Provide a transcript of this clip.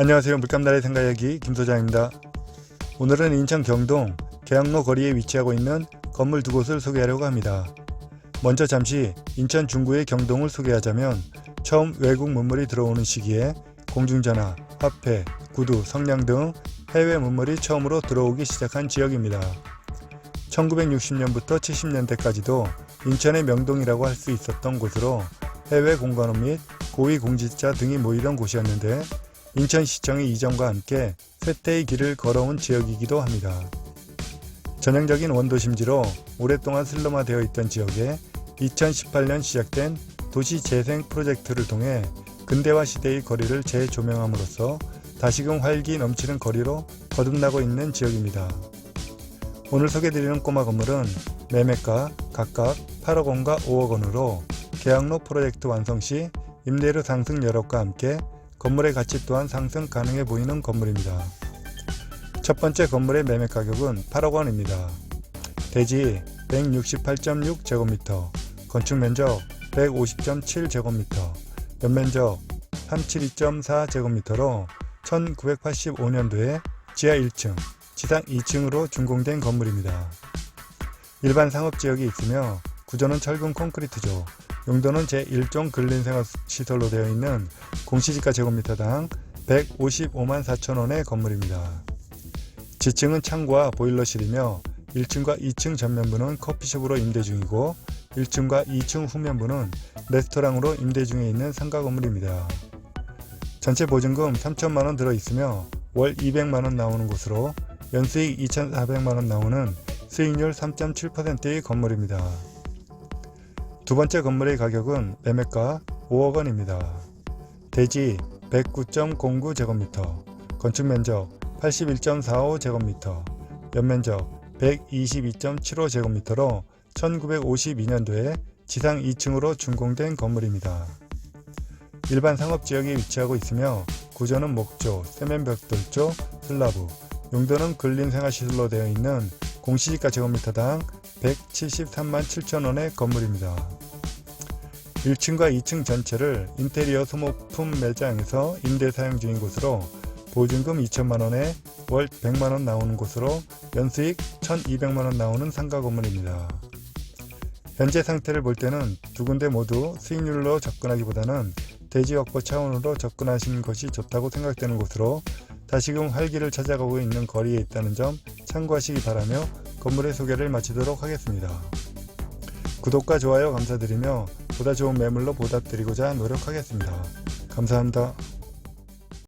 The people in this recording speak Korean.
안녕하세요. 물감나라의 생가야기 김소장입니다. 오늘은 인천 경동 계양로 거리에 위치하고 있는 건물 두 곳을 소개하려고 합니다. 먼저 잠시 인천 중구의 경동을 소개하자면 처음 외국 문물이 들어오는 시기에 공중전화, 화폐, 구두, 성냥 등 해외 문물이 처음으로 들어오기 시작한 지역입니다. 1960년부터 70년대까지도 인천의 명동이라고 할 수 있었던 곳으로 해외 공관원 및 고위 공직자 등이 모이던 곳이었는데 인천시청의 이전과 함께 쇠퇴의 길을 걸어온 지역이기도 합니다. 전형적인 원도심지로 오랫동안 슬럼화되어 있던 지역에 2018년 시작된 도시 재생 프로젝트를 통해 근대화 시대의 거리를 재조명함으로써 다시금 활기 넘치는 거리로 거듭나고 있는 지역입니다. 오늘 소개드리는 꼬마 건물은 매매가 각각 8억 원과 5억 원으로 계양로 프로젝트 완성 시 임대료 상승 여력과 함께 건물의 가치 또한 상승 가능해 보이는 건물입니다. 첫 번째 건물의 매매 가격은 8억 원입니다. 대지 168.6 제곱미터, 건축 면적 150.7 제곱미터, 연면적 372.4 제곱미터로 1985년도에 지하 1층, 지상 2층으로 준공된 건물입니다. 일반 상업 지역이 있으며 구조는 철근 콘크리트죠. 용도는 제1종 근린생활시설로 되어 있는 공시지가 제곱미터당 155만 4천원의 건물입니다. 지층은 창과 보일러실이며 1층과 2층 전면부는 커피숍으로 임대 중이고 1층과 2층 후면부는 레스토랑으로 임대 중에 있는 상가 건물입니다. 전체 보증금 3천만원 들어 있으며 월 200만원 나오는 곳으로 연수익 2,400만원 나오는 수익률 3.7%의 건물입니다. 두 번째 건물의 가격은 매매가 5억 원입니다. 대지 109.09제곱미터, 건축 면적 81.45제곱미터, 연면적 122.75제곱미터로 1952년도에 지상 2층으로 준공된 건물입니다. 일반 상업지역에 위치하고 있으며 구조는 목조, 세면벽돌조, 슬라브, 용도는 근린생활시설로 되어 있는 공시지가 제곱미터당 173만 7천원의 건물입니다. 1층과 2층 전체를 인테리어 소모품 매장에서 임대 사용 중인 곳으로 보증금 2천만원에 월 100만원 나오는 곳으로 연수익 1200만원 나오는 상가 건물입니다. 현재 상태를 볼 때는 두 군데 모두 수익률로 접근하기보다는 대지 확보 차원으로 접근하시는 것이 좋다고 생각되는 곳으로 다시금 활기를 찾아가고 있는 거리에 있다는 점 참고하시기 바라며 건물의 소개를 마치도록 하겠습니다. 구독과 좋아요 감사드리며 보다 좋은 매물로 보답드리고자 노력하겠습니다. 감사합니다.